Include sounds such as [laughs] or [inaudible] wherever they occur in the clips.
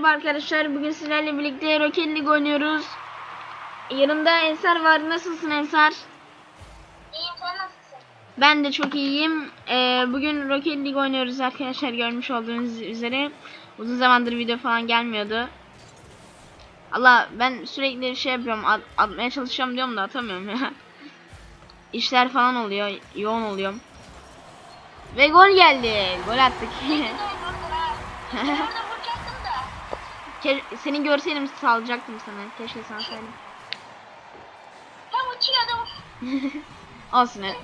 merhaba arkadaşlar. Bugün sizlerle birlikte Rocket League oynuyoruz. Yanımda Ensar var. Nasılsın Ensar? İyiyim sen nasılsın? Ben de çok iyiyim. Ee, bugün Rocket League oynuyoruz arkadaşlar. Görmüş olduğunuz üzere. Uzun zamandır video falan gelmiyordu. Allah ben sürekli şey yapıyorum. At, atmaya çalışıyorum diyorum da atamıyorum ya. [laughs] İşler falan oluyor. Yoğun oluyorum. Ve gol geldi. Gol attık. [laughs] Ke- seni görseydim salacaktım sana. Keşke sana saydım. Tam uçuyordum. [laughs] Olsun evet.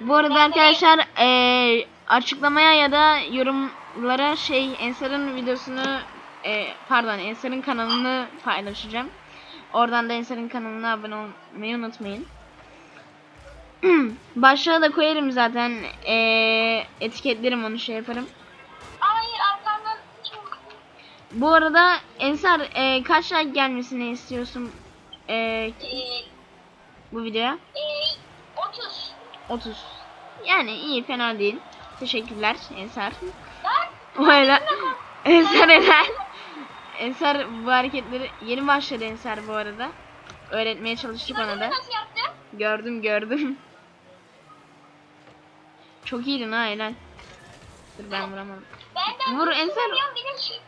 Bu arada arkadaşlar eee, açıklamaya ya da yorumlara şey Ensar'ın videosunu eee, pardon Ensar'ın kanalını paylaşacağım. Oradan da Ensar'ın kanalına abone olmayı unutmayın. [clears throat] Başlığa da koyarım zaten. Eee, etiketlerim onu şey yaparım. Bu arada Ensar eee, kaç like gelmesini istiyorsun Ee, bu videoya? e, 30. 30. Yani iyi fena değil. Teşekkürler Ensar. Lan [laughs] Öyle. Ensar helal. Ensar bu hareketleri yeni başladı Ensar bu arada. Öğretmeye çalıştık ona da. Gördüm gördüm. Çok iyiydin ha helal. Dur ben vuramadım. Benden Vur, bir Ensar. şey-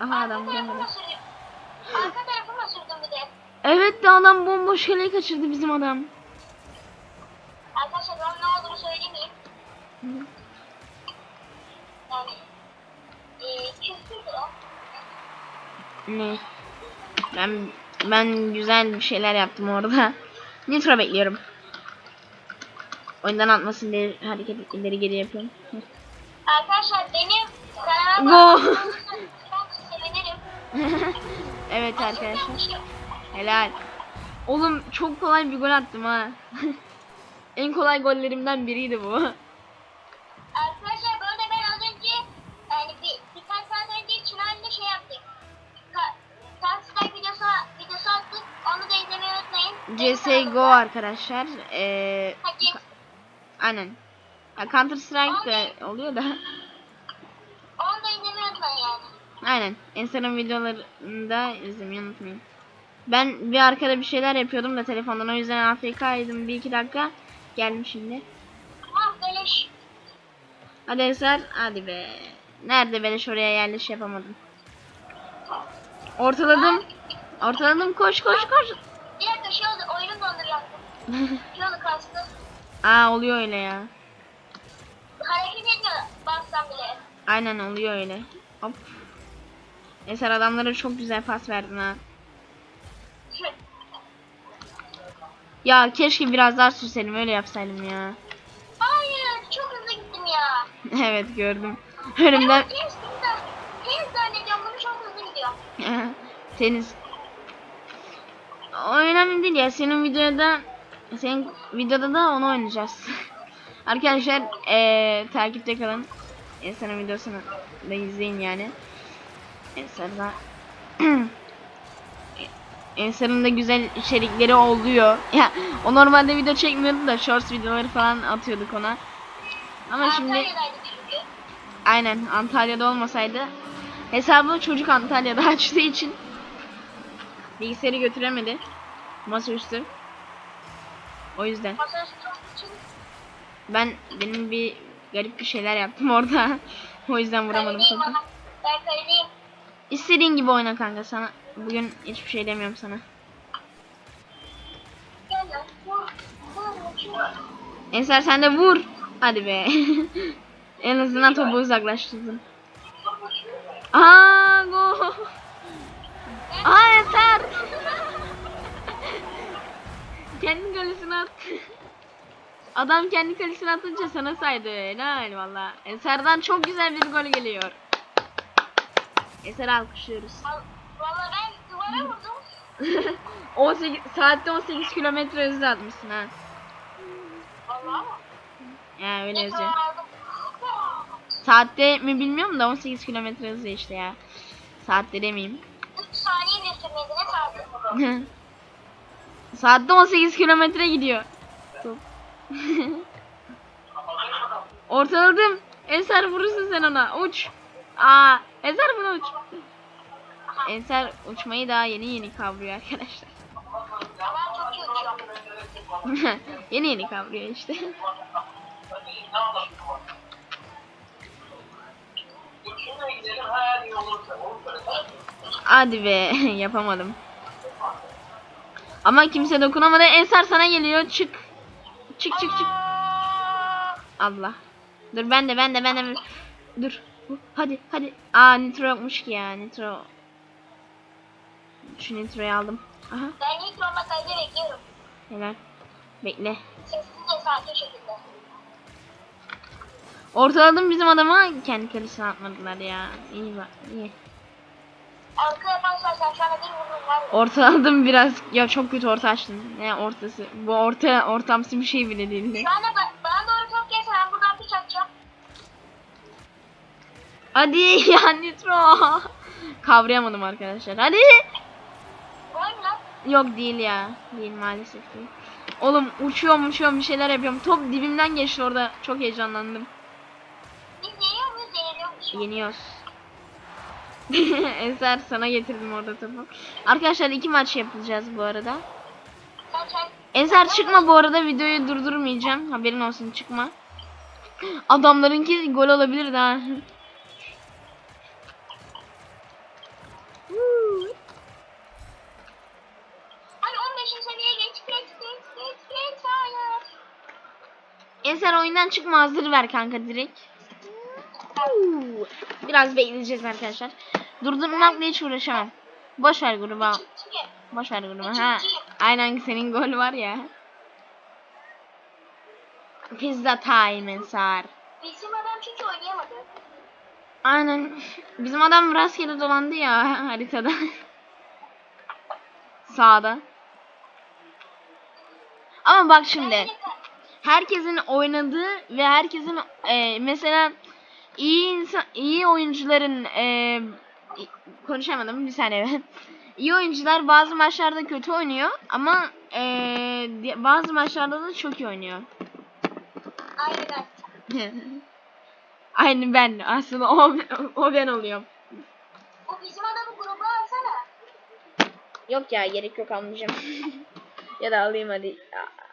Aha adam Arka sürüyorum. Arka tarafıma sürdüm bir de. Evet de adam bomboş kaleyi kaçırdı bizim adam. Arkadaşlar ben ne olduğunu söylemeyeyim. Yani. Eee küstürdü o. Ne? Ben ben güzel bir şeyler yaptım orada. [laughs] Nitro bekliyorum. Oyundan atmasın diye hareket ileri geri yapıyorum. Hı. Arkadaşlar benim kanalıma Go. abone olursanız çok sevinirim. [laughs] evet arkadaşlar. Helal. Oğlum çok kolay bir gol attım ha. [laughs] en kolay gollerimden biriydi bu. Arkadaşlar böyle ben az önce yani bir, birkaç saat önce Çınar'la şey yaptık. Ka Counter videosu, videosu attık. Onu da izlemeyi unutmayın. CSGO arkadaşlar. Ee, aynen. Counter Strike de oluyor da. Onu da izlemeyi unutmayın yani. Aynen. Ensar'ın videolarında izlemeyi unutmayın. Ben bir arkada bir şeyler yapıyordum da telefondan o yüzden AFK'ydım bir iki dakika. Geldim şimdi. Hadi Ensar hadi be. Nerede beleş oraya yerleş yapamadım. Ortaladım. Ortaladım koş koş koş. Bir dakika şey oldu oyunum dondur yaptım. Şey [laughs] oldu kastı. Aa oluyor öyle ya. Hareket etmiyor bassam bile. Aynen oluyor öyle. Hop. Eser adamlara çok güzel pas verdin ha. [laughs] Ya keşke biraz daha sürseydim öyle yapsaydım ya. Hayır çok hızlı gittim ya. [laughs] evet gördüm. Önümden Ben tenis, zannediyorum bunu çok hızlı gidiyor. [laughs] tenis. O önemli değil ya. Senin videoda senin videoda da onu oynayacağız. Arkadaşlar eee takipte kalın. Eser'in videosunu da izleyin yani. Eser'da Ensar'ın da güzel içerikleri oluyor. [laughs] Ya o normalde video çekmiyordu da shorts videoları falan atıyorduk ona. Ama şimdi aynen Antalya'da olmasaydı hesabı çocuk Antalya'da [laughs] açtığı için bilgisayarı götüremedi. Masaüstü. O yüzden ben benim bir garip bir şeyler yaptım orada. [laughs] o yüzden vuramadım topu. Ben kaledeyim. İstediğin gibi oyna kanka sana. Bugün hiçbir şey demiyorum sana. Ensar sen de vur. Hadi be. [laughs] en azından topu uzaklaştırdın. Aa gol. Aa Ensar. [laughs] kendi kalesine attı. Adam kendi kalesine atınca sana saydı. Helal valla. Ensar'dan çok güzel bir gol geliyor. Ensar'ı alkışlıyoruz. Al- Valla ben duvara vurdum. [laughs] 18 saatte 18 kilometre hızla atmışsın ha. Valla mı? Ya öyle aldım? Saatte mi bilmiyorum da 18 kilometre hızlı işte ya. Saatte demeyeyim. 3 saniye bir sürmedi ne saatte? Saatte 18 kilometre gidiyor. Top. Ortaladım. Eser vurursun sen ona. Uç. Aa, Eser bunu uç. Eser uçmayı daha yeni yeni kavruyor arkadaşlar. [laughs] Yeni yeni kavruyor işte. Hadi be [laughs] yapamadım. Ama kimse dokunamadı. Ensar sana geliyor. Çık. Çık çık çık. Allah. Dur ben de ben de ben de. Dur. Hadi hadi. Aa nitro yokmuş ki ya nitro. Şu nitroyu aldım. Aha Ben olma kaydı bekliyorum. helal. Bekle. Sessizce sakin şekilde. Ortaladım bizim adama kendi kalesine atmadılar ya. İyi bak iyi. Ortaladım biraz. Ya çok kötü orta açtın. Ne ortası? Bu orta ortamsı bir şey bile değildi. Şu anda ba- bana doğru top gelse ben buradan piç atacağım. Hadi [laughs] ya nitro. Kavrayamadım arkadaşlar. Hadi. Yok değil ya. Değil maalesef değil. Oğlum uçuyorum uçuyorum bir şeyler yapıyorum. Top dibimden geçti orada. Çok heyecanlandım. Biz yeniyor muyuz muyuz? Yeniyoruz. [laughs] Eser sana getirdim orada topu. Arkadaşlar iki maç yapacağız bu arada. Eser çıkma bu arada videoyu durdurmayacağım. Haberin olsun çıkma. Adamlarınki gol olabilir daha. Eser oyundan çıkma hazır ver kanka direkt. Biraz bekleyeceğiz arkadaşlar. Durdurmakla hiç uğraşamam. Boş ver gruba. Boş ver gruba. Ha. Aynen senin gol var ya. Pizza time Eser. bizim adam çünkü oynayamadı. Aynen. Bizim adam rastgele dolandı ya haritada. Sağda. Ama bak şimdi. Herkesin oynadığı ve herkesin e, mesela iyi insan iyi oyuncuların e, konuşamadım bir saniye. [laughs] iyi oyuncular bazı maçlarda kötü oynuyor ama e, bazı maçlarda da çok iyi oynuyor. Aynen. [laughs] Aynı ben aslında o, o ben oluyorum. O bizim adamı gruba alsana. Yok ya gerek yok almayacağım. [laughs] ya da alayım hadi. Ya,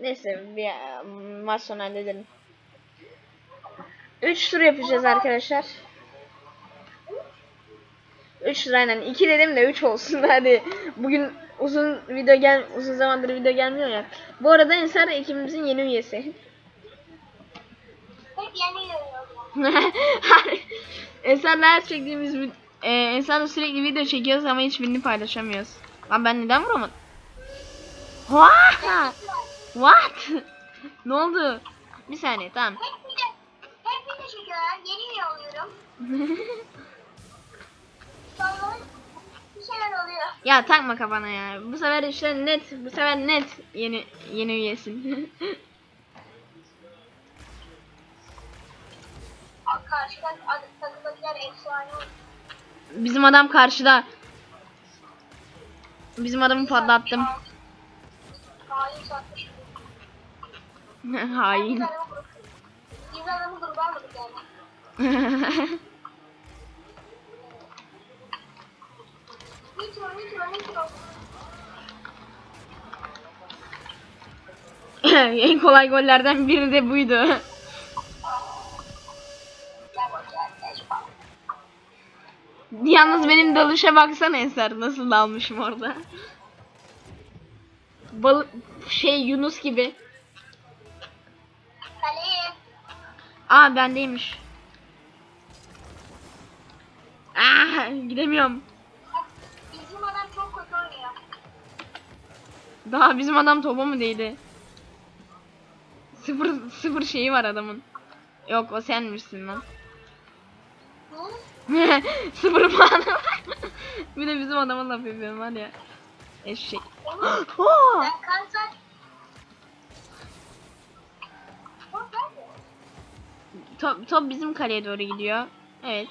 Neyse bir e, maç sonu halledelim. 3 tur yapacağız arkadaşlar. 3 tur aynen. 2 dedim de 3 olsun [laughs] hadi. Bugün uzun video gel uzun zamandır video gelmiyor ya. Bu arada Ensar ekibimizin yeni üyesi. [laughs] Ensar'la her çektiğimiz e, Ensar'la sürekli video çekiyoruz ama hiçbirini paylaşamıyoruz. Lan ben neden vuramadım? What? What? ne oldu? Bir saniye tamam. Hep bir de hep bir de çekiyorlar. Yeni üye oluyorum. Sonra bir şeyler oluyor. ya takma kafana ya. Bu sefer işte net, bu sefer net yeni yeni üyesin. Karşıdan takımdakiler efsane. Bizim adam karşıda. Bizim adamı patlattım. Satmış. [laughs] Hain. Biz adamı gruba en kolay gollerden biri de buydu. Yalnız benim dalışa baksana Eser nasıl dalmışım orada. Balık şey Yunus gibi. Aa bendeymiş. Aa gidemiyorum. Bizim adam çok kötü oynuyor. Daha bizim adam topa mı değdi? Sıfır sıfır şeyi var adamın. Yok o senmişsin lan. [laughs] Sıfır puanı var. [laughs] Bir de bizim adama laf yapıyorum var ya. Eşek. [gasps] Oğlum, Oo! Top? Top, bizim kaleye doğru gidiyor. Evet.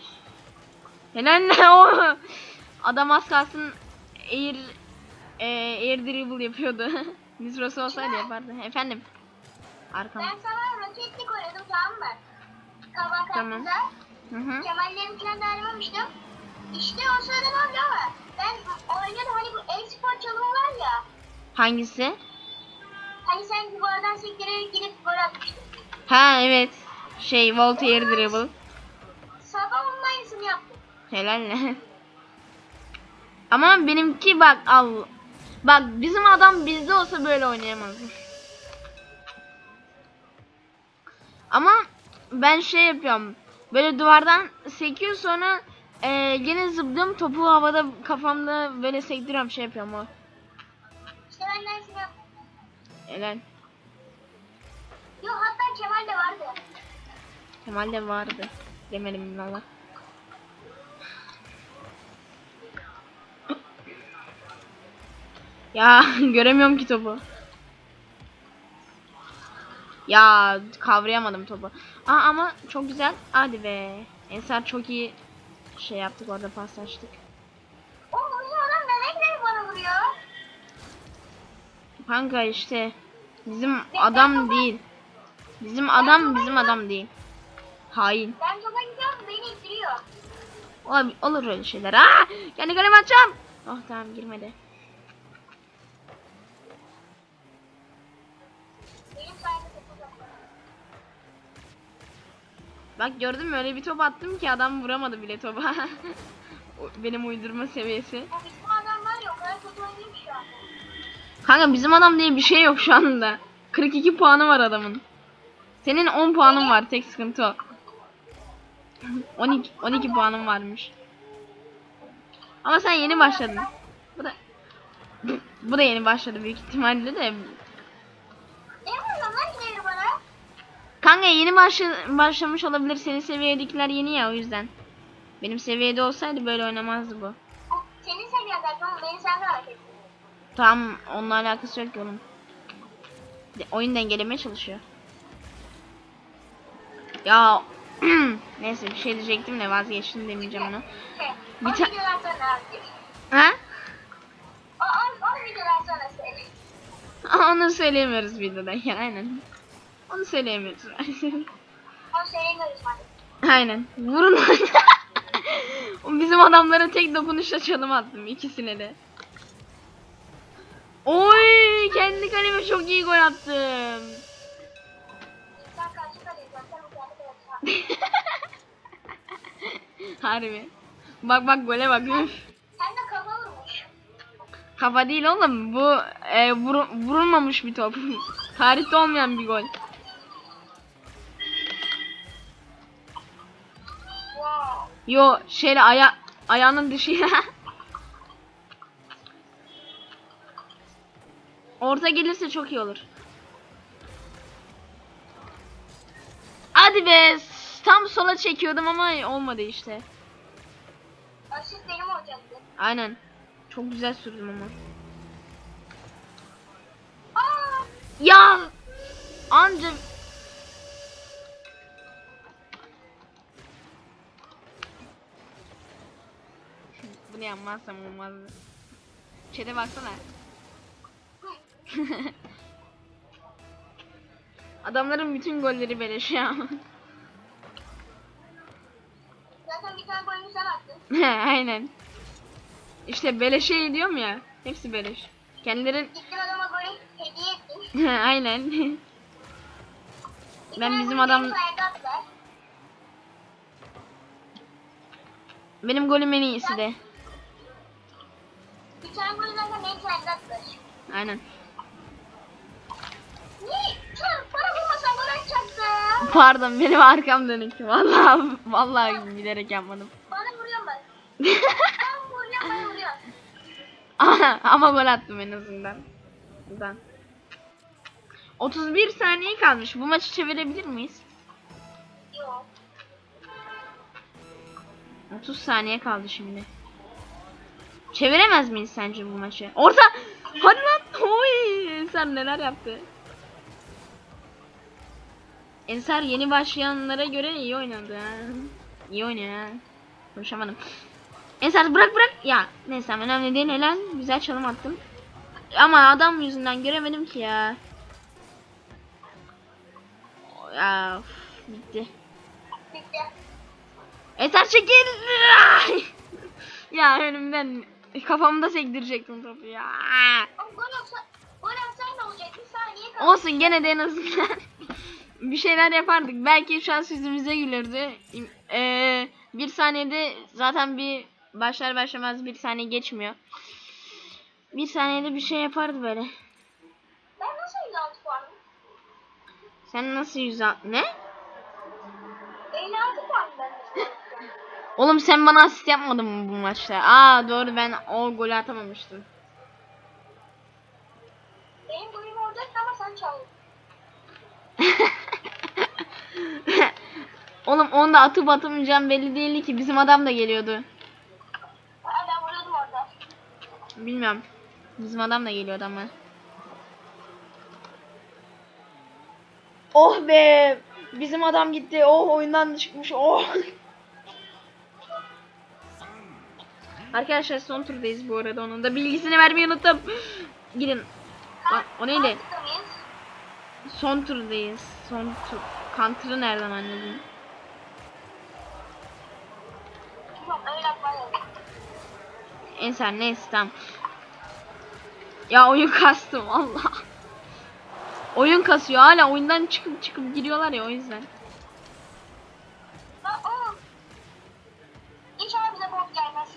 Helal ne o? Adam az kalsın air e, air dribble yapıyordu. [laughs] Nisrosu olsaydı yapardı. Efendim. Arkam. Ben sana roketlik oynadım tamam mı? Kabak Tamam. Hı hı. Kemallerin da aramamıştım. İşte o sırada ne oldu ama ben oynuyordum hani bu e-spor çalımı var ya. Hangisi? Hani sen duvardan sektirerek gidip gol atmıştın. Ha evet. Şey Voltaire dribble. Sabah onun aynısını yaptım. Helal. Ama benimki bak al. Bak bizim adam bizde olsa böyle oynayamaz. Ama ben şey yapıyorum. Böyle duvardan sekiyor sonra e, gene zıplıyorum topu havada kafamda böyle sektiriyorum şey yapıyorum o. İşte ben de aynısını yaptım. Helal. Yok hatta Kemal de vardı. Kemal'de vardı. Demedim valla. Ya [laughs] göremiyorum ki topu. Ya kavrayamadım topu. Aa, ama çok güzel. Hadi be. Ensar çok iyi şey yaptık orada paslaştık. O vuruyor adam neden gelip bana vuruyor? Kanka işte bizim adam değil. Bizim adam bizim adam değil. Hain. Ben topa gidiyorum beni ittiriyor. Olur, olur öyle şeyler. Aa! Kendi kalemi atacağım. Oh tamam girmedi. Bak gördün mü öyle bir top attım ki adam vuramadı bile topa. [laughs] Benim uydurma seviyesi. Bizim adam var ya o kadar kötü oynuyor ki şu an. Kanka bizim adam diye bir şey yok şu anda. 42 puanı var adamın. Senin 10 puanın var tek sıkıntı o. 12 12 puanın varmış. Ama sen yeni başladın. Bu da bu da yeni başladı büyük ihtimalle de. Bana? Kanka yeni başla- başlamış olabilir. Senin seviyedekiler yeni ya o yüzden. Benim seviyede olsaydı böyle oynamazdı bu. Senin seviyen zaten oğlum beni sen de hareket. Tam onunla alakası yok onun. De- oyun dengelemeye çalışıyor. Ya [clears throat] neyse bir şey diyecektim de vazgeçtim demeyeceğim onu. Bir ta-. Ha? [laughs] Onu söyleyemiyoruz videodayken aynen. Onu söyleyemiyoruz. O söylemiyoruz hadi. [laughs] aynen. Vurun. [laughs] Bizim adamlara tek dokunuşla çalım attım ikisine de. Oy kendi kaleme çok iyi gol attım. Harbi. Bak bak gole bak. Üf. Sen de kafa vurmuş. Kafa değil oğlum. Bu e, vuru- vurulmamış bir top. [laughs] Tarihte olmayan bir gol. Wow. Yo şeyle aya ayağının dışı. [laughs] Orta gelirse çok iyi olur. Hadi be. Tam sola çekiyordum ama olmadı işte. Asist benim olacaktı. Aynen. Çok güzel sürdüm ama. Aa, Ya anca Bunu yapmazsam olmaz. Çete baksana. [laughs] Adamların bütün golleri beleş ya. zaten bir tane golünü sen attın. [laughs] Aynen. İşte beleşe diyorum ya. Hepsi beleş. Kendilerin Gittin adama golü hediye ettin. [laughs] aynen. Bir Ben bizim adam- benim golüm en iyisi de. Bir tane golü zaten attılar. Aynen. Niye? Sen bana vurmasan gol atacaktın. Pardon benim arkam dönüktü. Vallahi vallahi bilerek yapmadım. Bana vuruyorsun bak. Ben [laughs] vuruyorum bana vuruyorsun. Ama gol attım en azından. Buradan. 31 saniye kalmış. Bu maçı çevirebilir miyiz? Yok. 30 saniye kaldı şimdi. Çeviremez miyiz sence bu maçı? Orta! Hadi lan! Oy! Ensar neler yaptı? Ensar yeni başlayanlara göre iyi oynadı. İyi oynuyor ha. Konuşamadım. Ensar bırak bırak. Ya neyse önemli değil helal. Güzel çalım attım. Ama adam yüzünden göremedim ki ya. Ya üf, bitti. Bitti. Eser çekil. ya önümden kafamda sektirecektim topu ya. Gol gol ne. Olsun gene de en azından bir şeyler yapardık. Belki şu an yüzümüze gülürdü. Ee, bir saniyede zaten bir başlar başlamaz bir saniye geçmiyor. Bir saniyede bir şey yapardı böyle. Ben nasıl 56 puanım? Sen nasıl yüz ne? 56 puanım ben. [laughs] Oğlum sen bana asist yapmadın mı bu maçta? Aa doğru ben o golü atamamıştım. Benim golüm olacaktı ama sen çaldın. Oğlum onu da atıp atamayacağım belli değildi ki bizim adam da geliyordu. Ha, ben vuruyordum orada. Bilmiyorum. Bizim adam da geliyordu ama. Oh be! Bizim adam gitti. Oh oyundan çıkmış. Oh. [laughs] Arkadaşlar son turdayız bu arada. Onun da bilgisini vermeyi unuttum. Gidin. Lan, o neydi? Son turdayız. Son tur. Counter'ı nereden anladın? Yok öyle yapmayalım. Enser neyse tamam. Ya oyun [laughs] kastım Allah. Oyun kasıyor hala oyundan çıkıp çıkıp giriyorlar ya o yüzden. İnşallah bize bot gelmez.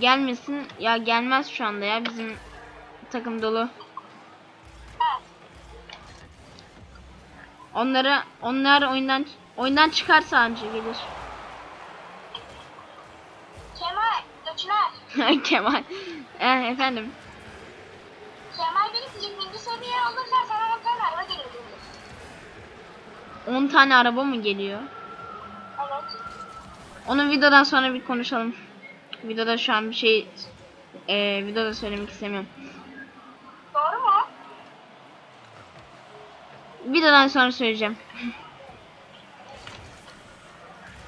Gelmesin ya gelmez şu anda ya bizim takım dolu. Evet. Onları onlar oyundan oyundan çıkarsa anca gelir. [laughs] Kemal. Eh, efendim. Kemal dedi ki 20. seviye olursa sana 10 tane araba dedi. 10 tane araba mı geliyor? Evet. Onu videodan sonra bir konuşalım. Videoda şu an bir şey eee videoda söylemek istemiyorum. Doğru mu? Videodan sonra söyleyeceğim. [laughs]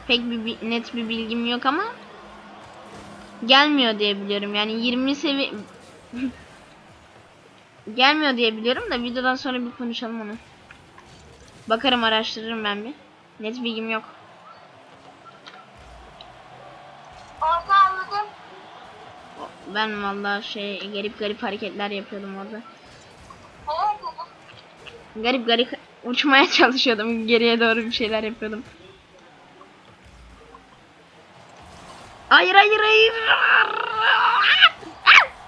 Pek bir, bi- net bir bilgim yok ama gelmiyor diye biliyorum. Yani 20 sevi [laughs] gelmiyor diye biliyorum da videodan sonra bir konuşalım onu. Bakarım araştırırım ben bir. Net bilgim yok. Orta anladım. Ben vallahi şey garip garip hareketler yapıyordum orada. Garip garip uçmaya [laughs] çalışıyordum. Geriye doğru bir şeyler yapıyordum. Hayır hayır hayır.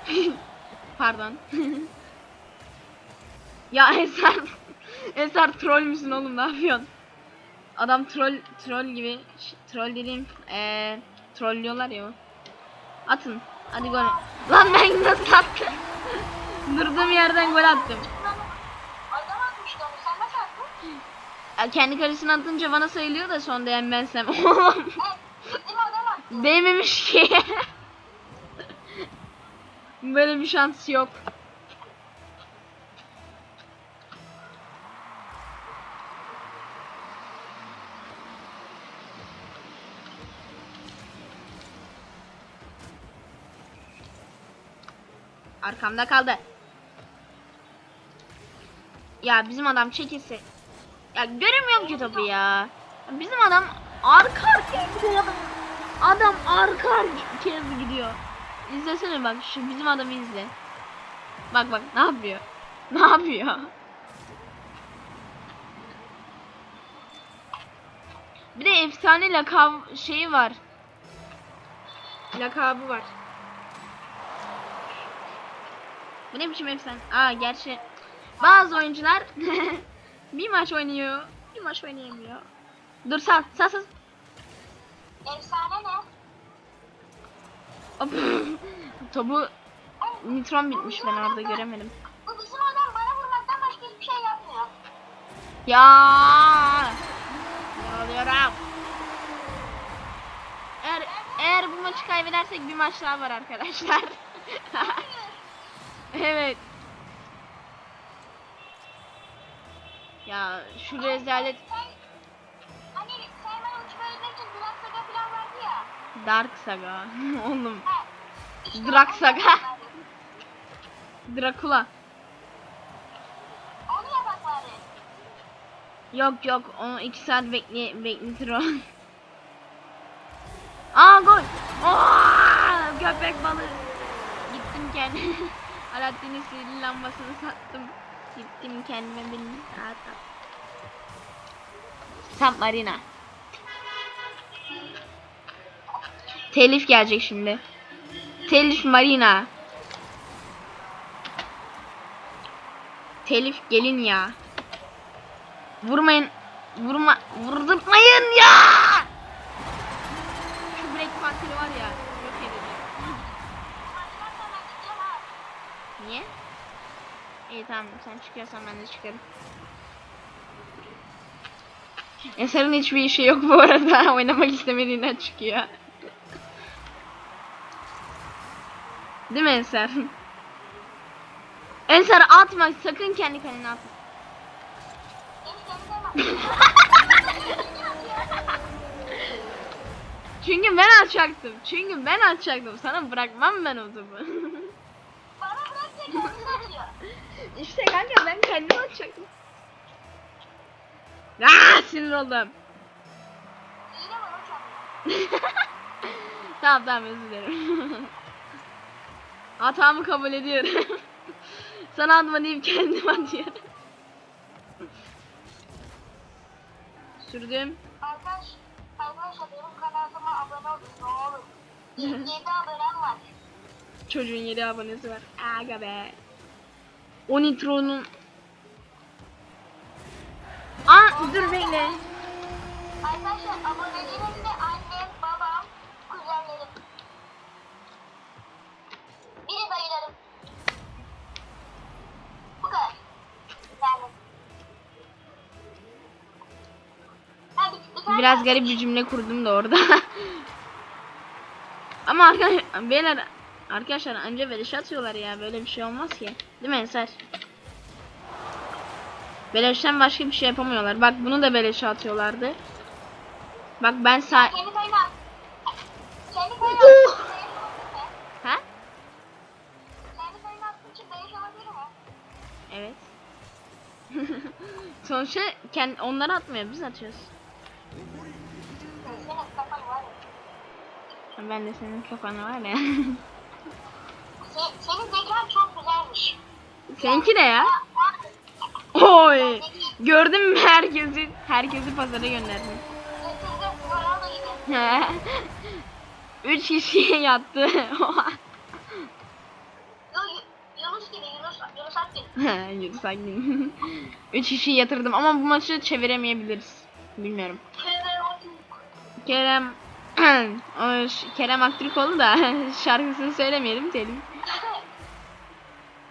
[laughs] Pardon. [laughs] ya Eser Eser troll müsün oğlum ne yapıyorsun? Adam troll troll gibi troll dediğim eee trollüyorlar ya. Atın. Hadi gol. Lan ben nasıl attım? [laughs] Durduğum yerden gol attım. Adam atmıştı onu. Sen nasıl attın? Kendi kalesine atınca bana sayılıyor da son değen bensem. Oğlum Evet. Bizim adam attı. Değmemiş ki. Böyle bir şans yok. Arkamda kaldı. Ya bizim adam çekilse. Ya göremiyorum ki topu ya. Bizim adam arka arkaya gidiyor. Adam arka arkaya gidiyor. İzlesene bak şu bizim adamı izle. Bak bak ne yapıyor? [laughs] Ne yapıyor? Bir de efsane lakab şeyi var. Lakabı var. Bu ne biçim efsane? Aa gerçi bazı oyuncular [laughs] bir maç oynuyor, bir maç oynayamıyor. Dur sal, sal sal. Efsane ne? [laughs] Topu nitron bitmiş ben orada göremedim. Bu bizim adam bana vurmaktan başka hiçbir şey yapmıyor. Ya. Ne oluyorum? Eğer eğer bu maçı kaybedersek bir maç daha var arkadaşlar. [laughs] evet. Ya şu rezalet Dark Saga. [laughs] Oğlum. Drak Saga. bari. Yok yok onu 2 saat bekle bekletir o. [laughs] Aa gol. Aa, köpek balığı. Gittim kendi. [laughs] Alaaddin'in sihirli lambasını sattım. Gittim kendime rahat rahat. Submarina. Telif gelecek şimdi. Telif Marina. Telif gelin ya. Vurmayın. Vurma. Vurdurtmayın ya. Şu Black Panther'ı var ya. Yok edecek. Niye? İyi tamam sen çıkıyorsan ben de çıkarım. Eser'in hiçbir işi yok bu arada. [laughs] Oynamak istemediğinden çıkıyor. Değil mi Eser? Eser atma sakın kendi kalene atma. Çünkü ben atacaktım. Çünkü ben atacaktım. Sana bırakmam ben o topu. Bana bırak işte kanka ben kendim atacaktım. Aa sinir oldum. [laughs] Tamam tamam özür dilerim. Hatamı kabul ediyorum. [laughs] Sana atma deyip kendim atıyorum. Sürdüm. Arkadaş, arkadaşlar benim kanalıma abone olun ne olur. 7 [laughs] abonem var. Çocuğun 7 abonesi var. Aga be. O Nitro'nun... Aa dur bekle. Arkadaşlar abonelerim Biri dayılarım. Bu kadar. Yani. Ha, bir, bir tane Biraz daha- garip bir cümle kurdum da orada. [laughs] Ama arkadaşlar beyler arkadaşlar anca beleş atıyorlar ya böyle bir şey olmaz ki. Değil mi Ensar? Beleşten başka bir şey yapamıyorlar. Bak bunu da beleşe atıyorlardı. Bak ben sa Kendi kayına. Kendi kayına. Oh! Ha? Kendi kayına attığım için beleş olabilir mi? Evet. Sonuçta kend onları atmıyor biz atıyoruz. Ben de senin kafanı var ya. Se- Senin zekan çok güzelmiş. Seninki de ya. Oy. Gördün mü herkesi herkesi pazara gönderdim. Üç kişiye yattı. [laughs] Yo, Yu- Yunus gibi, Yunus, [laughs] Yunus Akgün. [laughs] Üç kişiyi yatırdım ama bu maçı çeviremeyebiliriz. Bilmiyorum. Kerem [clears throat] Kerem Aktürkoğlu da [laughs] şarkısını söylemeyelim telif.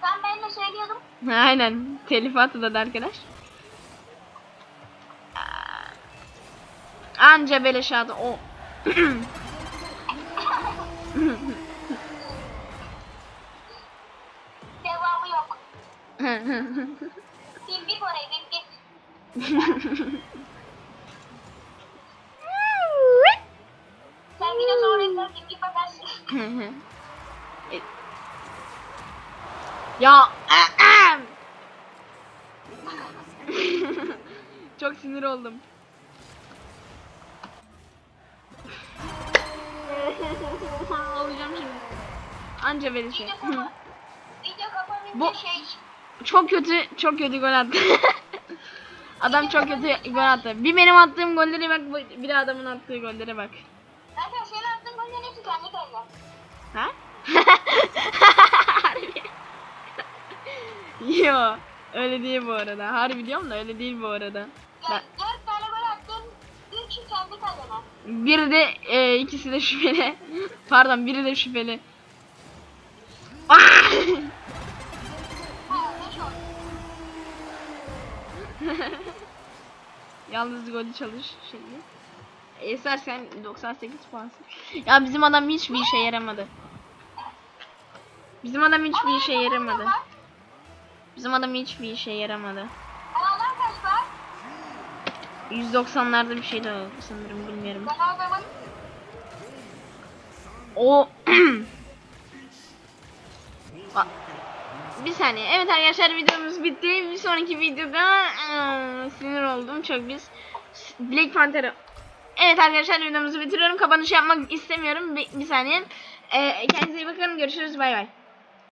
Sen benimle söylüyordum. Aynen telif attı da arkadaş. Anca beleş aldı o. [clears throat] Devamı yok. Bir orayı, bin bir. Sen bir de sonra ekler, bin bir bakarsın. Ya [laughs] çok sinir oldum. [laughs] Olacağım şimdi. Anca beleşe. Video kapa, video kapanınca Bu- şey, Çok kötü, çok kötü gol attı. [laughs] Adam çok kötü gol attı. Bir benim attığım gollere bak, bir de adamın attığı gollere bak. zaten senin attığın gollerin hepsi kendi kayına. Ha? [laughs] Yo, öyle değil bu arada. Harbi diyorum da öyle değil bu arada. Ben, dört tane gol attın, üçü kendi kalene. biri de e, ikisi de şüpheli. [laughs] Pardon, biri de şüpheli. [laughs] Yalnız golü çalış şimdi. Eser sen 98 puansın. Ya bizim adam hiçbir işe yaramadı. Bizim adam hiçbir işe yaramadı. Bizim adam hiçbir işe yaramadı. Kanallar kaç var? 190'larda bir şey de sanırım bilmiyorum. O [clears throat] bir saniye. Evet arkadaşlar videomuz bitti. Bir sonraki videoda ıı, sinir oldum çok biz Black Panther'ı Evet arkadaşlar videomuzu bitiriyorum. Kapanış yapmak istemiyorum. Bir, bir saniye. Ee, kendinize iyi bakın. Görüşürüz. Bay bay.